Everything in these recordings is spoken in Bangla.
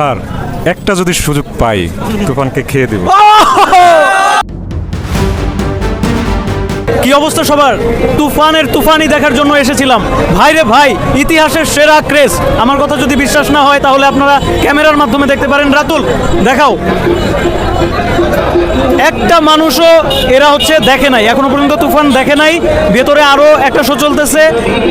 স্যার, একটা যদি সুযোগ পাই, তুফানকে খেয়ে দেব। কি অবস্থা সবার? তুফানের তুফানি দেখার জন্য এসেছিলাম। ভাই রে ভাই, ইতিহাসের সেরা ক্রেজ। আমার কথা যদি বিশ্বাস না হয়, তাহলে আপনারা ক্যামেরার মাধ্যমে দেখতে পারেন। রাতুল, দেখাও। একটা মানুষও এরা হচ্ছে দেখে নাই। এখনও পর্যন্ত তুফান দেখে নাই। ভেতরে আরও একটা শো চলতেছে,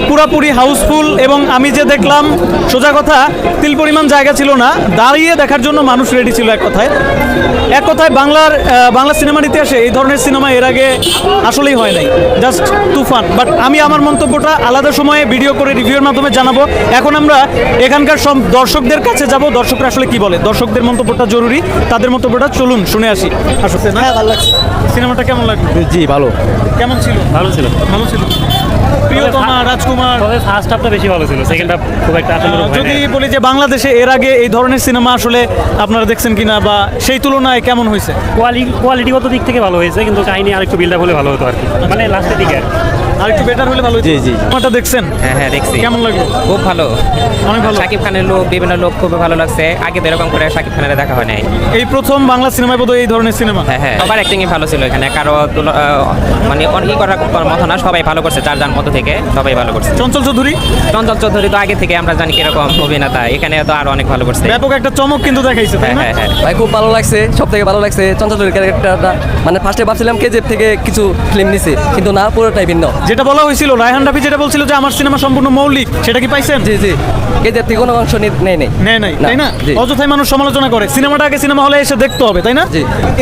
পুরাপুরি হাউসফুল এবং আমি যে দেখলাম, সোজা কথা, তিল পরিমাণ জায়গা ছিল না। দাঁড়িয়ে দেখার জন্য মানুষ রেডি ছিল এক কথায়। এক কথায় বাংলার বাংলা সিনেমার ইতিহাসে এই ধরনের সিনেমা এর আগে আসলেই হয় নাই। Just Toofan. বাট আমি আমার মন্তব্যটা আলাদা সময়ে ভিডিও করে রিভিউয়ের মাধ্যমে জানাব। এখন আমরা এখানকার সব দর্শকদের কাছে যাব। দর্শকরা আসলে কি বলে? দর্শকদের মন্তব্যটা জরুরি। তাদের মন্তব্যটা চলুন শুনে আসি। আসলে না? ভালো লাগছে। সিনেমাটা কেমন লাগল? জি ভালো। কেমন ছিল? ভালো ছিল। ভালো ছিল। প্রিয়তমা রাজকুমার। তবে ফার্স্ট হাফটা বেশি ভালো ছিল সেকেন্ড হাফ খুব একটা আসলে যদি বলি যে বাংলাদেশে এর আগে এই ধরনের সিনেমা আসলে আপনারা দেখছেন কিনা বা সেই তুলনায় কেমন হয়েছে? কোয়ালিটি কোয়ালিটিগত দিক থেকে ভালো হয়েছে কিন্তু কাহিনী আরেকটু বিল্ড আপ হলে ভালো হতো আর কি। মানে লাস্টের দিকে আর কি। আর একটু বেটার হলে ভালো জি, জি। সিনেমাটা দেখছেন? হ্যাঁ হ্যাঁ দেখছি। কেমন লাগল? খুব ভালো। অনেক ভালো। শাকিব খানের লোক বিভিন্ন লোক খুব ভালো লাগছে। আগে তো এরকম করে শাকিব খানের দেখা হয় নাই। এই প্রথম বাংলা সিনেমায় বোধহয় এই ধরনের সিনেমা? হ্যাঁ হ্যাঁ। সবার অ্যাক্টিংই ভালো ছিল এখানে। কারও মানে অনেক করার মতো না সবাই ভালো করছে চার যার মতো থেকে সবাই ভালো করছে। চঞ্চল চৌধুরী? চঞ্চল চৌধুরী তো আগে থেকে আমরা জানি কীরকম অভিনেতা। এখানে তো আরও অনেক ভালো করছে। ব্যাপক একটা চমক কিন্তু দেখাইছে তাই হ্যাঁ হ্যাঁ হ্যাঁ। ভাই খুব ভালো লাগছে সব থেকে ভালো লাগছে চঞ্চলের ক্যারেক্টারটা মানে ফার্স্টে ভাবছিলাম কেজেফ থেকে কিছু ফিল্ম নিছে কিন্তু না পুরোটাই ভিন্ন। যেটা বলা হয়েছিল রায়হান রাফি যেটা বলছিল যে আমার সিনেমা সম্পূর্ণ মৌলিক সেটা কি পাইছেন? জি জি। এই থেকে কোনো অংশ নেই। নেই নেই তাই না। অযথাই মানুষ সমালোচনা করে। সিনেমাটা আগে সিনেমা হলে এসে দেখতে হবে তাই না।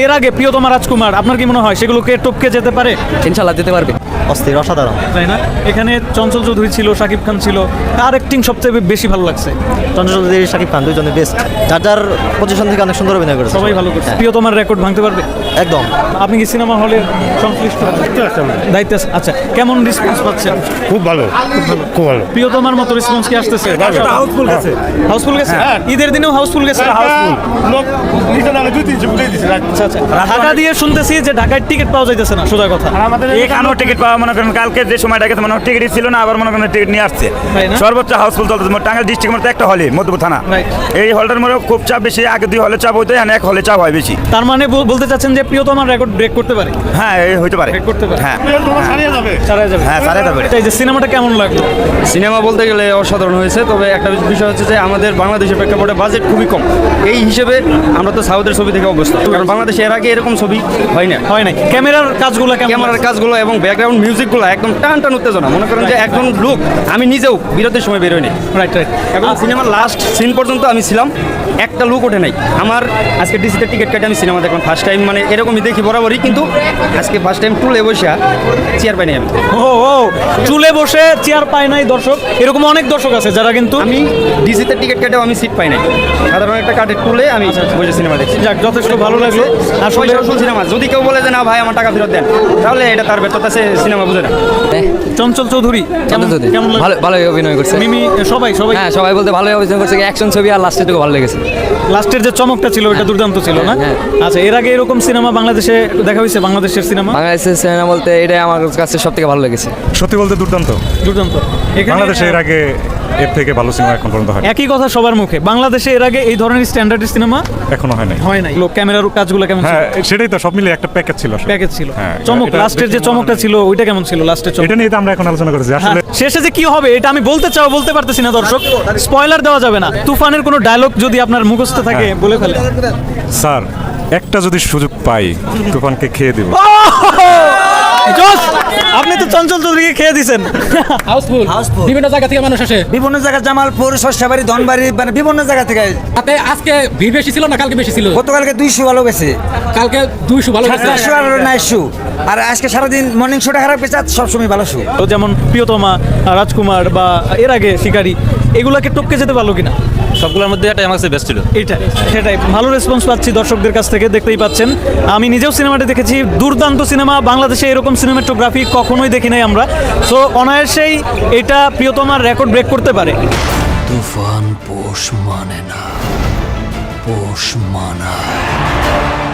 এর আগে প্রিয়তমা রাজকুমার আপনার কি মনে হয় সেগুলোকে টপকে যেতে পারে? ইনশাল্লাহ যেতে পারবে। অস্থির অসাধারণ। তাই না? এখানে চঞ্চল চৌধুরী ছিল শাকিব খান ছিল। আর অ্যাক্টিং সবচেয়ে বেশি ভালো লাগছে। চন্দ্র চৌধুরী শাকিব খান দুজনে বেস্ট যার যার পজিশন থেকে অনেক সুন্দর অভিনয় করেছে। সবাই ভালো করছে। হ্যাঁ, প্রিয়তমার রেকর্ড ভাঙতে পারবে? একদম। আপনি কি সিনেমা হলের সংশ্লিষ্ট? দায়িত্ব আচ্ছা কেমন রেসপন্স পাচ্ছেন? খুব ভালো। খুব ভালো। প্রিয়তমার মতো রেসপন্স কি আসতেছে? হাউসফুল গেছে। হাউসফুল গেছে? ঈদের দিনেও হাউসফুল গেছে? হাউসফুল লোক নিচে নামে দুই তিনশো উঠে দিচ্ছে আচ্ছা আচ্ছা। ঢাকা দিয়ে শুনতেছি যে ঢাকায় টিকিট পাওয়া যাইতেছে না সোজা কথা। আমাদের এখানেও টিকিট মনে করেন কালকে যে সময়টা গেছে মনে হয় টিকিটই ছিল না আবার মনে করেন টিকিট নিয়ে আসছে। সর্বোচ্চ হাউসফুল চলতেছে টাঙ্গাইল ডিস্ট্রিক্ট মধ্যে একটা হলে মধ্যপুর থানা। এই হলটার মধ্যে খুব চাপ বেশি আগে দুই হলে চাপ হইতো এখন এক হলে চাপ হয় বেশি। তার মানে বলতে চাচ্ছেন যে প্রিয়তমার রেকর্ড ব্রেক করতে পারে? হ্যাঁ এই হইতে পারে। ব্রেক করতে পারে। হ্যাঁ। ছাড়িয়ে যাবে। সারা যাবে। হ্যাঁ সাড়ে যাবে। এই যে সিনেমাটা কেমন লাগল? সিনেমা বলতে গেলে অসাধারণ হয়েছে তবে একটা বিষয় হচ্ছে যে আমাদের বাংলাদেশের প্রেক্ষাপটে বাজেট খুবই কম। এই হিসেবে আমরা তো সাউথের ছবি থেকে অবস্থা কারণ বাংলাদেশে এর আগে এরকম ছবি হয় না হয় নাই। ক্যামেরার কাজগুলো ক্যামেরার কাজগুলো এবং ব্যাকগ্রাউন্ড মিউজিকগুলো একদম টান টান উত্তেজনা। মনে করেন যে একজন লোক আমি নিজেও বিরতির সময় বেরোয়নি রাইট রাইট এবং সিনেমার লাস্ট সিন পর্যন্ত আমি ছিলাম একটা লুক ওঠে নাই। আমার আজকে ডিসিতে টিকিট কেটে আমি সিনেমা দেখলাম ফার্স্ট টাইম মানে এরকমই দেখি বরাবরই কিন্তু আজকে ফার্স্ট টাইম টুলে বসে চেয়ার পাইনি আমি। ও ও চুলে বসে চেয়ার পাই নাই দর্শক। এরকম অনেক দর্শক আছে যারা কিন্তু আমি ডিসিতে টিকিট কেটেও আমি সিট পাই নাই। সাধারণ একটা কার্ডের টুলে আমি বসে সিনেমা দেখছি। যাক যথেষ্ট ভালো লাগল। আসলে সিনেমা। যদি কেউ বলে যে না ভাই আমার টাকা ফেরত দেন। তাহলে এটা তার ব্যর্থতা সে সিনেমা বুঝে না চঞ্চল চৌধুরী চঞ্চল লাগল? ভালো ভালোই অভিনয় করছে। মিমি সবাই সবাই? হ্যাঁ সবাই বলতে ভালোই অভিনয় করছে। অ্যাকশন ছবি আর লাস্টেটুকু ভালো লেগেছে। লাস্টের যে চমকটা ছিল ওটা দুর্দান্ত ছিল না? হ্যাঁ। আচ্ছা এর আগে এরকম সিনেমা বাংলাদেশে দেখা হয়েছে বাংলাদেশের সিনেমা? বাংলাদেশের সিনেমা বলতে এটাই আমার কাছে সব থেকে ভালো লেগেছে। সত্যি বলতে দুর্দান্ত। দুর্দান্ত। বাংলাদেশে এর আগে এর থেকে ভালো সিনেমা এখন পর্যন্ত হয় একই কথা সবার মুখে। বাংলাদেশে এর আগে এই ধরনের স্ট্যান্ডার্ড সিনেমা এখনও হয় নাই হয় নাই। লোক ক্যামেরার কাজগুলো কেমন হ্যাঁ সেটাই তো সব মিলে একটা প্যাকেজ ছিল প্যাকেজ ছিল। হ্যাঁ, চমক লাস্টের যে চমকটা ছিল ওইটা কেমন ছিল? লাস্টে চলো। এটা নিয়ে তো আমরা এখন আলোচনা করেছি। হ্যাঁ, আসলে শেষে যে কি হবে এটা আমি বলতে চাও বলতে পারতেছি না দর্শক। স্পয়লার দেওয়া যাবে না। তুফানের কোনো ডায়লগ যদি আপনার মুখস্থ থাকে হ্যাঁ। বলে ফেলে। স্যার একটা যদি সুযোগ পাই তুফানকে খেয়ে দেব। জোস! আপনি তো চঞ্চল চৌধুরীকে খেয়ে দিছেন। হাউসফুল। বিভিন্ন জায়গা থেকে মানুষ আসে। বিভিন্ন জায়গা জামালপুর শস্যাবাড়ি ধনবাড়ি মানে বিভিন্ন জায়গা থেকে। তাতে আজকে ভিড় বেশি ছিল না কালকে বেশি ছিল? গতকালকে দুইশো ভালো গেছে। কালকে দুইশো ভালো গেছে। সাতশো আর নাইশো শু। আর আজকে সারাদিন মর্নিং শোটা খারাপ গেছে সবসময় ভালো শু। তো যেমন প্রিয়তমা রাজকুমার বা এর আগে শিকারি এগুলাকে টপকে যেতে পারল কিনা? সবগুলোর মধ্যে এটাই আমার কাছে বেস্ট ছিল। এটা সেটাই। ভালো রেসপন্স পাচ্ছি দর্শকদের কাছ থেকে দেখতেই পাচ্ছেন। আমি নিজেও সিনেমাটা দেখেছি দুর্দান্ত সিনেমা বাংলাদেশে এরকম সিনেমাটোগ্রাফি কখনোই দেখি নাই আমরা। সো অনায়াসেই এটা প্রিয়তমার রেকর্ড ব্রেক করতে পারে। তুফান পোষ মানে না পোষ মানায়।